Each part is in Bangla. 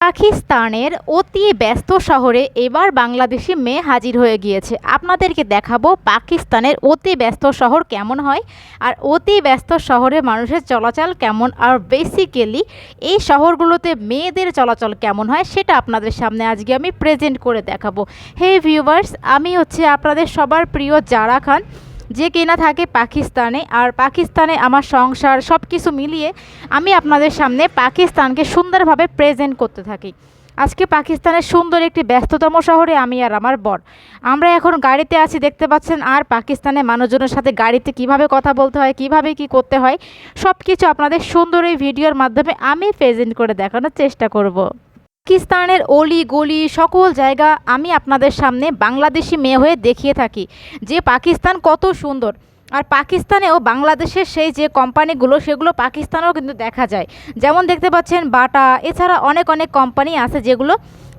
পাকিস্তানের অতি ব্যস্ত শহরে এবার বাংলাদেশি মেয়ে হাজির হয়ে গিয়েছে। আপনাদেরকে দেখাবো পাকিস্তানের অতি ব্যস্ত শহর কেমন হয় আর অতি ব্যস্ত শহরে মানুষের চলাচল কেমন। আর বেসিক্যালি এই শহরগুলোতে মেয়েদের চলাচল কেমন হয় সেটা আপনাদের সামনে আজকে আমি প্রেজেন্ট করে দেখাবো। হে ভিউয়ার্স আমি হচ্ছে আপনাদের সবার প্রিয় জারা খান। যে কিনা থাকে পাকিস্তানে আর পাকিস্তানে আমার সংসার সব কিছু মিলিয়ে আমি আপনাদের সামনে পাকিস্তানকে সুন্দরভাবে প্রেজেন্ট করতে থাকি। আজকে পাকিস্তানের সুন্দর একটি ব্যস্ততম শহরে আমি আর আমার বর। আমরা এখন গাড়িতে আছি, দেখতে পাচ্ছেন, আর পাকিস্তানের মানুষজনের সাথে গাড়িতে কীভাবে কথা বলতে হয়, কীভাবে কি করতে হয় সব কিছু আপনাদের সুন্দর এই ভিডিওর মাধ্যমে আমি প্রেজেন্ট করে দেখানোর চেষ্টা করব। পাকিস্তানের অলি গলি সকল জায়গা আমি আপনাদের সামনে বাংলাদেশি মেয়ে হয়ে দেখিয়ে থাকি। যে পাকিস্তান কত সুন্দর। আর পাকিস্তানেও বাংলাদেশের সেই যে কোম্পানিগুলো, সেগুলো পাকিস্তানেও কিন্তু দেখা যায়। যেমন দেখতে পাচ্ছেন বাটা, এছাড়া অনেক অনেক কোম্পানি আছে যেগুলো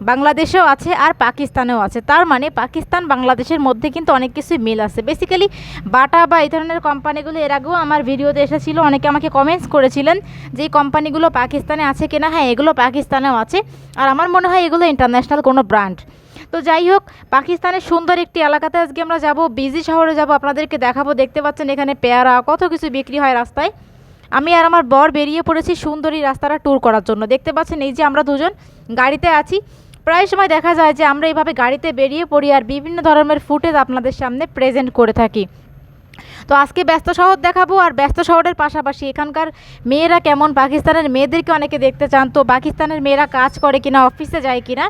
বাংলাদেশেও আছে আর পাকিস্তানেও আছে। তার মানে পাকিস্তান, বাংলাদেশের মধ্যে কিন্তু অনেক কিছু মিল আছে। বেসিক্যালি বাটা বা এই ধরনের কোম্পানিগুলো, এর আগেও আমার ভিডিওতে এসেছিল, অনেকে আমাকে কমেন্টস করেছিলেন যে কোম্পানিগুলো পাকিস্তানে আছে কিনা। হ্যাঁ এগুলো পাকিস্তানেও আছে। আর আমার মনে হয় এগুলো ইন্টারন্যাশনাল কোনো ব্র্যান্ড তো যাই হোক, পাকিস্তানের সুন্দর একটি এলাকাতে আজকে আমরা যাব বিজি শহরে যাব, আপনাদেরকে দেখাবো, দেখতে পাচ্ছেন এখানে পেয়ারা, কত কিছু বিক্রি হয় রাস্তায়। আমি আর আমার বর বেরিয়ে পড়েছি সুন্দরী রাস্তাটা ট্যুর করার জন্য। দেখতে পাচ্ছেন এই যে আমরা দুজন গাড়িতে আছি। প্রায় সময় দেখা যায় যে আমরা এইভাবে গাড়িতে বেরিয়ে পড়ি আর বিভিন্ন ধরনের ফুটেজ আপনাদের সামনে প্রেজেন্ট করে থাকি। তো আজকে ব্যস্ত শহর দেখাবো আর ব্যস্ত শহরের পাশাপাশি এখানকার মেয়েরা কেমন, পাকিস্তানের মেয়েদেরকে অনেকে দেখতে চান, তো পাকিস্তানের মেয়েরা কাজ করে কিনা অফিসে যায় কিনা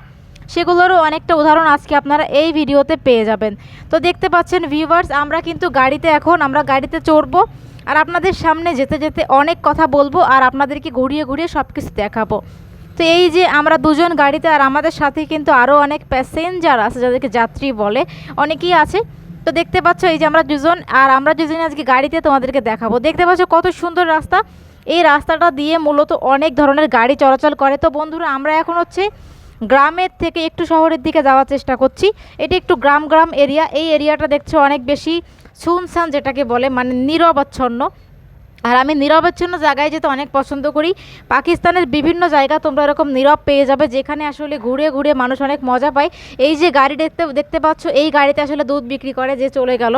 সেগুলোরও অনেকটা উদাহরণ আজকে আপনারা এই ভিডিওতে পেয়ে যাবেন। তো দেখতে পাচ্ছেন ভিউয়ার্স আমরা কিন্তু গাড়িতে এখন, আমরা গাড়িতে চড়বো আর আপনাদের সামনে যেতে যেতে অনেক কথা বলব আর আপনাদেরকে ঘুরিয়ে ঘুরিয়ে সব কিছু দেখাবো। তো এই যে আমরা দুজন গাড়িতে আর আমাদের সাথে কিন্তু আরও অনেক প্যাসেঞ্জার আছে যাদেরকে যাত্রী বলে, অনেকেই আছে। তো দেখতে পাচ্ছ এই যে আমরা দুজন আর আমরা দুজন আজকে গাড়িতে তোমাদেরকে দেখাবো। দেখতে পাচ্ছ কত সুন্দর রাস্তা। এই রাস্তাটা দিয়ে মূলত অনেক ধরনের গাড়ি চলাচল করে। তো বন্ধুরা, আমরা এখন হচ্ছে গ্রামের থেকে একটু শহরের দিকে যাওয়ার চেষ্টা করছি। এটি একটু গ্রাম গ্রাম এরিয়া। এই এরিয়াটা দেখছ অনেক বেশি শুনশান যেটাকে বলে মানে নিরবচ্ছন্ন। আর আমি নিরবচ্ছন্ন জায়গায় যেতে অনেক পছন্দ করি। পাকিস্তানের বিভিন্ন জায়গা তোমরা এরকম নীরব পেয়ে যাবে, যেখানে আসলে ঘুরে ঘুরে মানুষ অনেক মজা পায়। এই যে গাড়ি দেখতে দেখতে পাচ্ছ, এই গাড়িতে আসলে দুধ বিক্রি করে যে চলে গেল।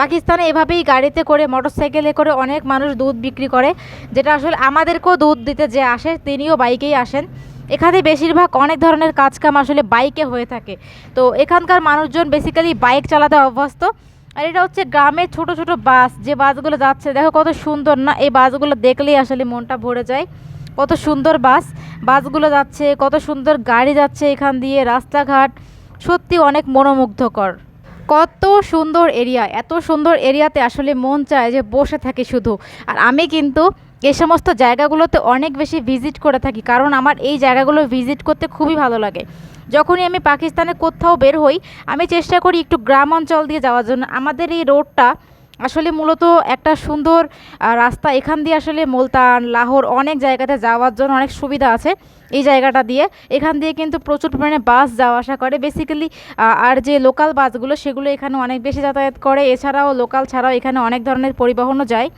পাকিস্তানে এভাবেই গাড়িতে করে, মোটরসাইকেলে করে অনেক মানুষ দুধ বিক্রি করে, যেটা আসলে আমাদেরকেও দুধ দিতে যে আসে, তিনিও বাইকেই আসেন। এখানে বেশিরভাগ অনেক ধরনের কাজকাম আসলে বাইকে হয়ে থাকে। তো এখানকার মানুষজন বেসিক্যালি বাইক চালাতে অভ্যস্ত। আর এটা হচ্ছে গ্রামের ছোট ছোট বাস, যে বাসগুলো যাচ্ছে, দেখো কত সুন্দর না? এই বাসগুলো দেখলেই আসলে মনটা ভরে যায়। কত সুন্দর বাস, বাসগুলো যাচ্ছে, কত সুন্দর গাড়ি যাচ্ছে এখান দিয়ে, রাস্তাঘাট। সত্যি অনেক মনোমুগ্ধকর। কত সুন্দর এরিয়া, এত সুন্দর এরিয়াতে আসলে মন চায় যে বসে থাকি শুধু। আর আমি কিন্তু এই সমস্ত জায়গাগুলোতে অনেক বেশি ভিজিট করে থাকি, কারণ আমার এই জায়গাগুলো ভিজিট করতে খুবই ভালো লাগে। যখনই আমি পাকিস্তানে কোথাও বের হই, আমি চেষ্টা করি একটু গ্রাম অঞ্চল দিয়ে যাওয়ার জন্য। আমাদের এই রোডটা আসলে মূলত একটা সুন্দর রাস্তা। এখান দিয়ে আসলে মুলতান, লাহোর অনেক জায়গাতে যাওয়ার জন্য অনেক সুবিধা আছে এই জায়গাটা দিয়ে। এখান দিয়ে কিন্তু প্রচুর পরিমাণে বাস যাওয়া আসা করে। বেসিক্যালি আর যে লোকাল বাসগুলো, সেগুলো এখানে অনেক বেশি যাতায়াত করে। এছাড়াও লোকাল ছাড়াও এখানে অনেক ধরনের পরিবহনও যায়।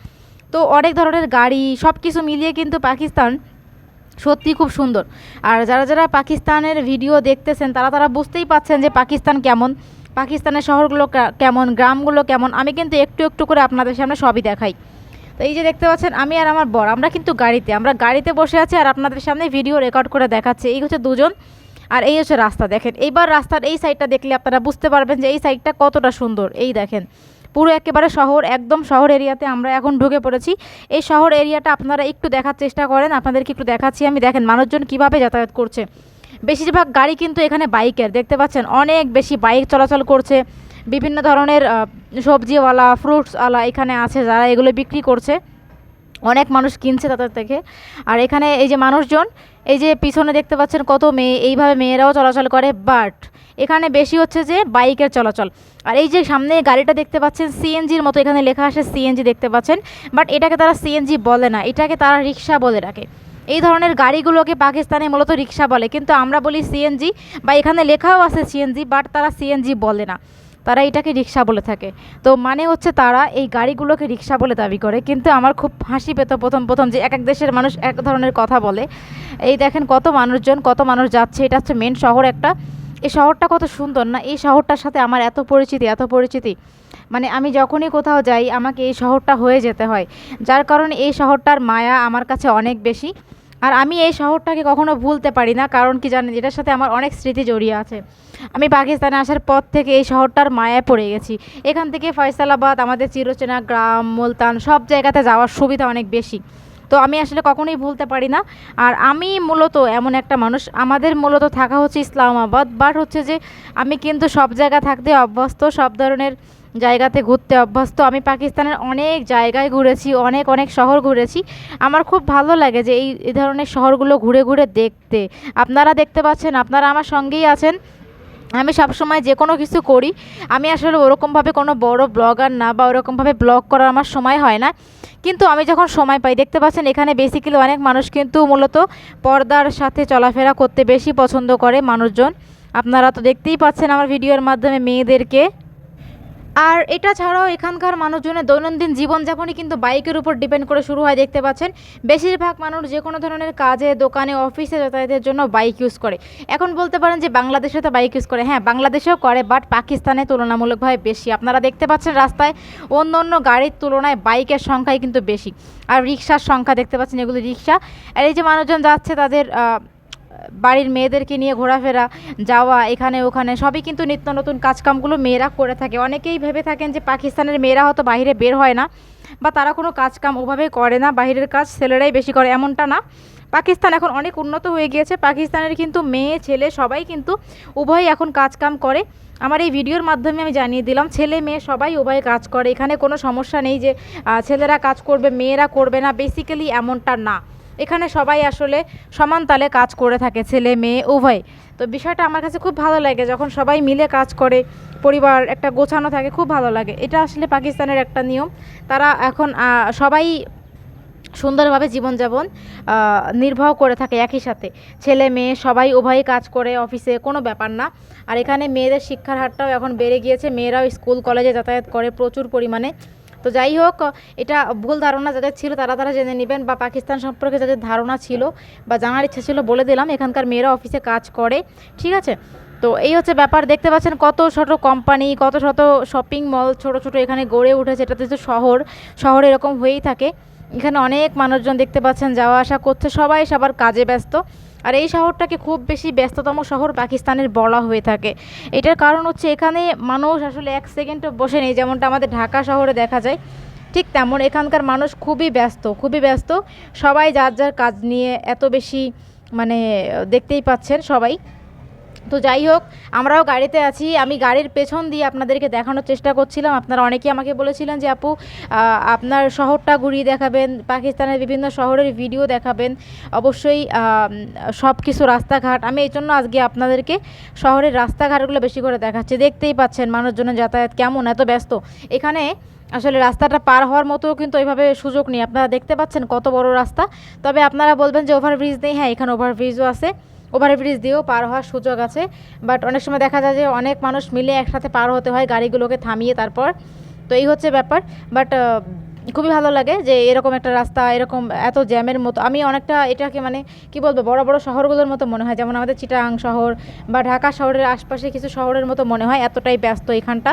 তো অনেক ধরনের গাড়ি সব কিছু মিলিয়ে কিন্তু পাকিস্তান সত্যি খুব সুন্দর। আর যারা যারা পাকিস্তানের ভিডিও দেখতেছেন, তারা তারা বুঝতেই পাচ্ছেন যে পাকিস্তান কেমন, পাকিস্তানের শহরগুলো কেমন, গ্রামগুলো কেমন। আমি কিন্তু একটু একটু করে আপনাদের সামনে সবই দেখাই। তো এই যে দেখতে পাচ্ছেন, আমি আর আমার বর, আমরা কিন্তু গাড়িতে, আমরা গাড়িতে বসে আছি আর আপনাদের সামনে ভিডিও রেকর্ড করে দেখাচ্ছে। এই হচ্ছে দুজন আর এই হচ্ছে রাস্তা, দেখেন। এইবার রাস্তার এই সাইডটা দেখলে আপনারা বুঝতে পারবেন যে এই সাইডটা কতটা সুন্দর। এই দেখেন পুরো একেবারে শহর, একদম শহর এরিয়াতে আমরা এখন ঢুকে পড়েছি। এই শহর এরিয়াটা আপনারা একটু দেখার চেষ্টা করেন, আপনাদেরকে একটু দেখাচ্ছি। আমি দেখেন মানুষজন কীভাবে যাতায়াত করছে। বেশিরভাগ গাড়ি কিন্তু এখানে বাইকের, দেখতে পাচ্ছেন? অনেক বেশি বাইক চলাচল করছে। বিভিন্ন ধরনের সবজিওয়ালা ফ্রুটসওয়ালা এখানে আছে যারা এগুলো বিক্রি করছে। অনেক মানুষ কিনছে তাদের থেকে। আর এখানে এই যে মানুষজন, এই যে পিছনে দেখতে পাচ্ছেন কত মেয়ে, এইভাবে মেয়েরাও চলাচল করে। বাট এখানে বেশি হচ্ছে যে বাইকের চলাচল। আর এই যে সামনে গাড়িটা দেখতে পাচ্ছেন, সিএনজির মতো এখানে লেখা আসে সিএনজি দেখতে পাচ্ছেন। বাট এটাকে তারা সিএনজি বলে না, এটাকে তারা রিক্সা বলে রাখে। এই ধরনের গাড়িগুলোকে পাকিস্তানে মূলত রিক্সা বলে। কিন্তু আমরা বলি সিএনজি বা এখানে লেখাও আছে সিএনজি, বাট তারা সিএনজি বলে না। তারা এটাকে রিক্সা বলে থাকে। তো মানে হচ্ছে তারা এই গাড়িগুলোকে রিক্সা বলে দাবি করে। কিন্তু আমার খুব হাসি পেত প্রথম প্রথম যে এক এক দেশের মানুষ এক ধরনের কথা বলে। এই দেখেন কত মানুষজন, কত মানুষ যাচ্ছে। এটা হচ্ছে মেন শহর একটা এই শহরটা কত সুন্দর না? এই শহরটার সাথে আমার এত পরিচিতি এত পরিচিতি। মানে আমি যখনই কোথাও যাই, আমাকে এই শহরটা হয়ে যেতে হয়। যার কারণে এই শহরটার মায়া আমার কাছে অনেক বেশি। আর আমি এই শহরটাকে কখনো ভুলতে পারি না, কারণ কি জানেন, এটার সাথে আমার অনেক স্মৃতি জড়িয়ে আছে। আমি পাকিস্তানে আসার পর থেকে এই শহরটার মায়ায় পড়ে গেছি। এখান থেকে ফয়সালাবাদ, আমাদের চিরচেনা গ্রাম, মুলতান সব জায়গাতে যাওয়ার সুবিধা অনেক বেশি। তো আমি আসলে কখনোই ভুলতে পারি না। আর আমি মূলত এমন একটা মানুষ, আমাদের মূলত থাকা হচ্ছে ইসলামাবাদ বাট হচ্ছে যে আমি কিন্তু সব জায়গা থাকতে অভ্যস্ত, সব ধরনের জায়গাতে ঘুরতে অভ্যস্ত। আমি পাকিস্তানের অনেক জায়গায় ঘুরেছি, অনেক অনেক শহর ঘুরেছি। আমার খুব ভালো লাগে যে এই ধরনের শহরগুলো ঘুরে ঘুরে দেখতে। আপনারা দেখতে পাচ্ছেন, আপনারা আমার সঙ্গেই আছেন। আমি সবসময় যে কোনো কিছু করি। আমি আসলে ওরকমভাবে কোনো বড় ব্লগার না বা ওরকমভাবে ব্লগ করার আমার সময় হয় না। কিন্তু আমি যখন সময় পাই, দেখতে পাচ্ছেন এখানে বেসিক্যালি অনেক মানুষ কিন্তু মূলত পর্দার সাথে চলাফেরা করতে বেশি পছন্দ করে মানুষজন। আপনারা তো দেখতেই পাচ্ছেন আমার ভিডিওর মাধ্যমে মেয়েদেরকে। আর এটা ছাড়াও এখানকার মানুষজনের দৈনন্দিন জীবনযাপনই কিন্তু বাইকের উপর ডিপেন্ড করে শুরু হয়, দেখতে পাচ্ছেন। বেশিরভাগ মানুষ যে কোনো ধরনের কাজে, দোকানে, অফিসে যাতায়াতের জন্য বাইক ইউজ করে। এখন বলতে পারেন যে বাংলাদেশে তো বাইক ইউজ করে। হ্যাঁ বাংলাদেশেও করে বাট পাকিস্তানে তুলনামূলকভাবে বেশি। আপনারা দেখতে পাচ্ছেন রাস্তায় অন্য অন্য গাড়ির তুলনায় বাইকের সংখ্যাই কিন্তু বেশি। আর রিক্সার সংখ্যা দেখতে পাচ্ছেন, এগুলো রিক্সা আর এই যে মানুষজন যাচ্ছে তাদের বাড়ির মেয়েদেরকে নিয়ে ঘোরাফেরা, যাওয়া, এখানে ওখানে, সবই কিন্তু নিত্য নতুন কাজকামগুলো মেয়েরা করে থাকে। অনেকেই ভেবে থাকেন যে পাকিস্তানের মেয়েরা হয়তো বাইরে বের হয় না, বা তারা কোনো কাজকাম ওভাবে করে না, বাইরের কাজ ছেলেরাই বেশি করে, এমনটা না। পাকিস্তান এখন অনেক উন্নত হয়ে গিয়েছে, পাকিস্তানের কিন্তু মেয়ে, ছেলে সবাই কিন্তু উভয়ই এখন কাজকাম করে। আমার এই ভিডিওর মাধ্যমে আমি জানিয়ে দিলাম, ছেলে মেয়ে সবাই উভয় কাজ করে, এখানে কোনো সমস্যা নেই যে ছেলেরা কাজ করবে, মেয়েরা করবে না বেসিক্যালি এমনটা না। এখানে সবাই আসলে সমান তালে কাজ করে থাকে, ছেলে, মেয়ে, উভয়। তো বিষয়টা আমার কাছে খুব ভালো লাগে যখন সবাই মিলে কাজ করে, পরিবার একটা গোছানো থাকে, খুব ভালো লাগে। এটা আসলে পাকিস্তানের একটা নিয়ম। তারা এখন সবাই সুন্দরভাবে জীবনযাপন নির্বাহ করে থাকে একই সাথে। ছেলে, মেয়ে, সবাই উভয়ই কাজ করে, অফিসে কোনো ব্যাপার না। আর এখানে মেয়েদের শিক্ষার হারটাও এখন বেড়ে গিয়েছে। মেয়েরাও স্কুল, কলেজে যাতায়াত করে প্রচুর পরিমাণে। তো যাই হোক, এটা ভুল ধারণা যাদের ছিল তারা তারা জেনে নেবেন বা পাকিস্তান সম্পর্কে যাদের ধারণা ছিল বা জানার ইচ্ছা ছিল বলে দিলাম, এখানকার মেয়েরা অফিসে কাজ করে, ঠিক আছে? তো এই হচ্ছে ব্যাপার, দেখতে পাচ্ছেন কত ছোট কোম্পানি কত শত শপিং মল ছোট ছোট এখানে গড়ে উঠেছে, এটাতে তো শহর শহর এরকম হয়েই থাকে। এখানে অনেক মানুষজন দেখতে পাচ্ছেন, যাওয়া আসা করছে, সবাই সবার কাজে ব্যস্ত। আর এই শহরটাকে খুব বেশি ব্যস্ততম শহর পাকিস্তানের বলা হয়ে থাকে। এটার কারণ হচ্ছে এখানে মানুষ আসলে এক সেকেন্ডও বসে নেই, যেমনটা আমাদের ঢাকা শহরে দেখা যায়। ঠিক তেমন এখানকার মানুষ খুবই ব্যস্ত খুবই ব্যস্ত। সবাই যার যার কাজ নিয়ে এত বেশি মানে দেখতেই পাচ্ছেন সবাই। তো যাই হোক, আমরাও গাড়িতে আছি। আমি গাড়ির পেছন দিয়ে আপনাদেরকে দেখানোর চেষ্টা করছিলাম। আপনারা অনেকেই আমাকে বলেছিলেন যে, আপু আপনার শহরটা ঘুরিয়ে দেখাবেন, পাকিস্তানের বিভিন্ন শহরের ভিডিও দেখাবেন। অবশ্যই সব কিছু রাস্তাঘাট। আমি এই জন্য আজকে আপনাদেরকে শহরের রাস্তাঘাটগুলো বেশি করে দেখাচ্ছি। দেখতেই পাচ্ছেন মানুষজনের যাতায়াত কেমন, এত ব্যস্ত। এখানে আসলে রাস্তাটা পার হওয়ার মতো কিন্তু ওইভাবে সুযোগ নেই। আপনারা দেখতে পাচ্ছেন কত বড় রাস্তা। তবে আপনারা বলবেন যে ওভারব্রিজ নেই। হ্যাঁ এখানে ওভারব্রিজও আছে। ওভারব্রিজ দিয়েও পার হওয়ার সুযোগ আছে। বাট অনেক সময় দেখা যায় যে অনেক মানুষ মিলে একসাথে পার হতে হয়, গাড়িগুলোকে থামিয়ে তারপর। তো এই হচ্ছে ব্যাপার। বাট খুবই ভালো লাগে যে এরকম একটা রাস্তা, এরকম এত জ্যামের মতো। আমি অনেকটা এটাকে মানে কি বলব, বড় বড় শহরগুলোর মতো মনে হয়। যেমন আমাদের চিটাং শহর বা ঢাকা শহরের আশপাশে কিছু শহরের মতো মনে হয়, এতটাই ব্যস্ত এখানটা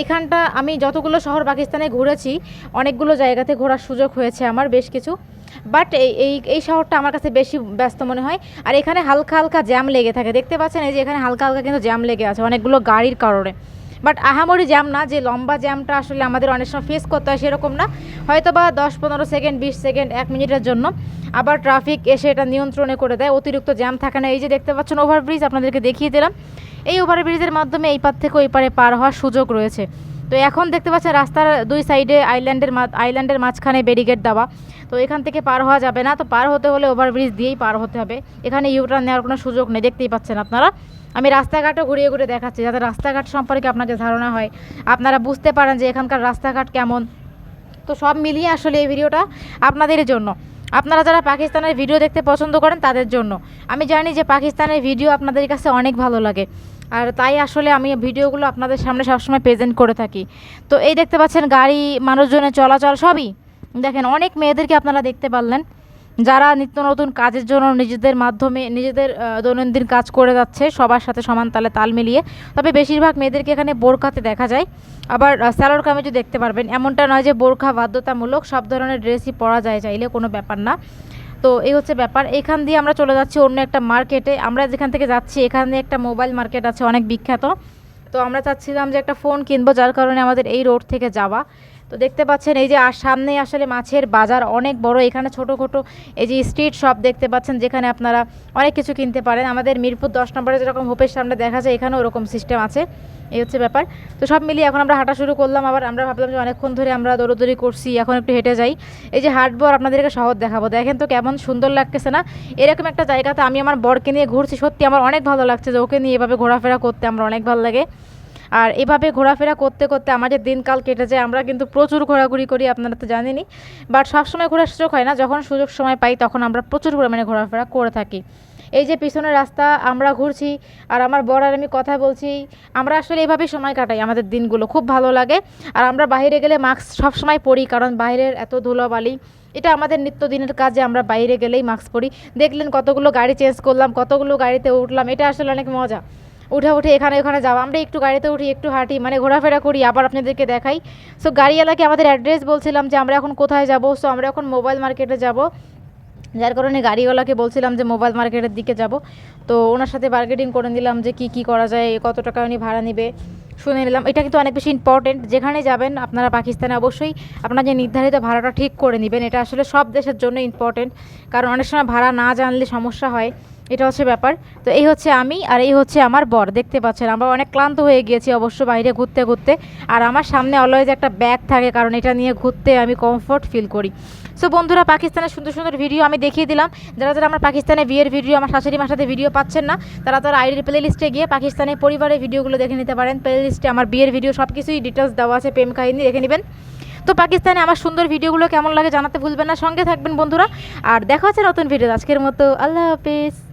এইখানটা আমি যতগুলো শহর পাকিস্তানে ঘুরেছি, অনেকগুলো জায়গাতে ঘোরার সুযোগ হয়েছে আমার বেশ কিছু। বাট এই এই শহরটা আমার কাছে বেশি ব্যস্ত মনে হয়। আর এখানে হালকা হালকা জ্যাম লেগে থাকে। দেখতে পাচ্ছেন এই যে এখানে হালকা হালকা কিন্তু জ্যাম লেগে আছে, অনেকগুলো গাড়ির কারণে। বাট আহামরি জ্যাম না, যে লম্বা জ্যামটা আসলে আমাদের অনেক সময় ফেস করতে হয় সেরকম না। হয়তো বা দশ, পনেরো সেকেন্ড বিশ সেকেন্ড এক মিনিটের জন্য। আবার ট্রাফিক এসে এটা নিয়ন্ত্রণে করে দেয়, অতিরিক্ত জ্যাম থাকে না। এই যে দেখতে পাচ্ছেন ওভারব্রিজ আপনাদেরকে দেখিয়ে দিলাম। এই ওভারব্রিজের মাধ্যমে এই পার থেকে ওই পারে পার হওয়ার সুযোগ রয়েছে। তো এখন দেখতে পাচ্ছেন রাস্তার দুই সাইডে আইল্যান্ডের আইল্যান্ডের মাঝখানে ব্যারিকেড দেওয়া। তো এখান থেকে পার হওয়া যাবে না। তো পার হতে হলে ওভারব্রিজ দিয়েই পার হতে হবে। এখানে ইউটার্ন নেওয়ার কোনো সুযোগ নেই, দেখতেই পাচ্ছেন আপনারা। আমি রাস্তাঘাটও ঘুরিয়ে ঘুরে দেখাচ্ছি, যাতে রাস্তাঘাট সম্পর্কে আপনাদের ধারণা হয়। আপনারা বুঝতে পারেন যে এখানকার রাস্তাঘাট কেমন। তো সব মিলিয়ে আসলে এই ভিডিওটা আপনাদের জন্য। আপনারা যারা পাকিস্তানের ভিডিও দেখতে পছন্দ করেন, তাদের জন্য। আমি জানি যে পাকিস্তানের ভিডিও আপনাদের কাছে অনেক ভালো লাগে। আর তাই আসলে আমি ভিডিওগুলো আপনাদের সামনে সবসময় প্রেজেন্ট করে থাকি। তো এই দেখতে পাচ্ছেন গাড়ি, মানুষজনের চলাচল সবই। দেখেন, অনেক মেয়েদেরকে আপনারা দেখতে পারলেন যারা নিত্য নতুন কাজের জন্য নিজেদের মাধ্যমে, নিজেদের দৈনন্দিন কাজ করে যাচ্ছে, সবার সাথে সমান তালে তাল মিলিয়ে। তবে বেশিরভাগ মেয়েদেরকে এখানে বোরখাতে দেখা যায়। আবার স্যালোর কামিজও দেখতে পারবেন। এমনটা নয় যে বোরখা বাধ্যতামূলক, সব ধরনের ড্রেসই পরা যায় চাইলে, কোনো ব্যাপার না। তো এই হচ্ছে ব্যাপার। এখান দিয়ে আমরা চলে যাচ্ছি অন্য একটা মার্কেটে আমরা যেখান থেকে যাচ্ছি, এখানে একটা মোবাইল মার্কেট আছে, অনেক বিখ্যাত। তো আমরা চাচ্ছিলাম যে একটা ফোন কিনবো, যার কারণে আমাদের এই রোড থেকে যাওয়া। তো দেখতে পাচ্ছেন এই যে, আর সামনেই আসলে মাছের বাজার অনেক বড়। এখানে ছোটো ছোটো এই যে স্ট্রিট শপ দেখতে পাচ্ছেন, যেখানে আপনারা অনেক কিছু কিনতে পারেন। আমাদের মিরপুর দশ নম্বরে যেরকম হোপের সামনে দেখা যায়, এখানেও ওরকম সিস্টেম আছে। এই হচ্ছে ব্যাপার। তো সব মিলিয়ে এখন আমরা হাঁটা শুরু করলাম। আবার আমরা ভাবলাম যে অনেকক্ষণ ধরে আমরা দৌড়দৌড়ি করছি, এখন একটু হেঁটে যাই। এই যে হাঁটবো আর আপনাদেরকে শহর দেখাবো। দেখেন তো কেমন সুন্দর লাগতেছে না? এরকম একটা জায়গাতে আমি আমার বরকে নিয়ে ঘুরছি। সত্যি আমার অনেক ভালো লাগছে যে ওকে নিয়ে এভাবে ঘোরাফেরা করতে, আমার অনেক ভালো লাগে। আর এভাবে ঘোরাফেরা করতে করতে আমাদের দিনকাল কেটে যায়, আমরা কিন্তু প্রচুর ঘোরাঘুরি করি, আপনারা তো জানেনই। বাট সবসময় ঘোরার সুযোগ হয় না, যখন সুযোগ সময় পাই তখন আমরা প্রচুর পরিমাণে ঘোরাফেরা করে থাকি। এই যে পিছনের রাস্তা, আমরা ঘুরছি, আর আমার বর আর আমি কথা বলছি, আমরা আসলে এইভাবেই সময় কাটাই আমাদের দিনগুলো, খুব ভালো লাগে। আর আমরা বাইরে গেলে মাস্ক সব সময় পরি, কারণ বাইরের এত ধুলোবালি, এটা আমাদের নিত্যদিনের কাজে আমরা বাইরে গেলেই মাস্ক পরি। দেখলেন কতগুলো গাড়ি চেঞ্জ করলাম, কতগুলো গাড়িতে উঠলাম, এটা আসলে অনেক মজা। উঠে উঠে এখানে, ওখানে যাওয়া আমরা একটু গাড়িতে উঠি, একটু হাঁটি মানে ঘোরাফেরা করি, আবার আপনাদেরকে দেখাই। সো গাড়িওয়ালাকে আমাদের অ্যাড্রেস বলছিলাম যে আমরা এখন কোথায় যাব? সো আমরা এখন মোবাইল মার্কেটে যাব। যার কারণে গাড়িওয়ালাকে বলছিলাম যে মোবাইল মার্কেটের দিকে যাব। তো ওনার সাথে বার্গেটিং করে নিলাম যে কি কি করা যায়, কত টাকা উনি ভাড়া নেবে। শুনে নিলাম, এটা কিন্তু অনেক বেশি ইম্পর্টেন্ট যেখানে যাবেন, আপনারা পাকিস্তানে অবশ্যই আপনার যে নির্ধারিত ভাড়াটা ঠিক করে নেবেন। এটা আসলে সব দেশের জন্য ইম্পর্টেন্ট কারণ অনেক সময় ভাড়া না জানলে সমস্যা হয়। এটা হচ্ছে ব্যাপার। তো এই হচ্ছে আমি আর এই হচ্ছে আমার বর, দেখতে পাচ্ছেন? আমরা অনেক ক্লান্ত হয়ে গিয়েছি অবশ্য বাইরে ঘুরতে ঘুরতে। আর আমার সামনে অলওয়েজ একটা ব্যাগ থাকে, কারণ এটা নিয়ে ঘুরতে আমি কমফোর্ট ফিল করি। সো বন্ধুরা, পাকিস্তানের সুন্দর সুন্দর ভিডিও আমি দেখিয়ে দিলাম। যারা যারা আমার পাকিস্তানে বিয়ের ভিডিও আমার শাশুড়ি মার সাথে ভিডিও পাচ্ছেন না, তারা তারা আইডির প্লে লিস্টে গিয়ে পাকিস্তানের পরিবারের ভিডিওগুলো দেখে নিতে পারেন। প্লে লিস্টে আমার বিয়ের ভিডিও সব কিছুই ডিটেলস দেওয়া আছে, প্রেম কাহিনী দেখে নেবেন। তো পাকিস্তানে আমার সুন্দর ভিডিওগুলো কেমন লাগে জানাতে ভুলবেন না। সঙ্গে থাকবেন বন্ধুরা। আর দেখা হচ্ছে নতুন ভিডিও আজকের মতো আল্লাহ হাফিজ।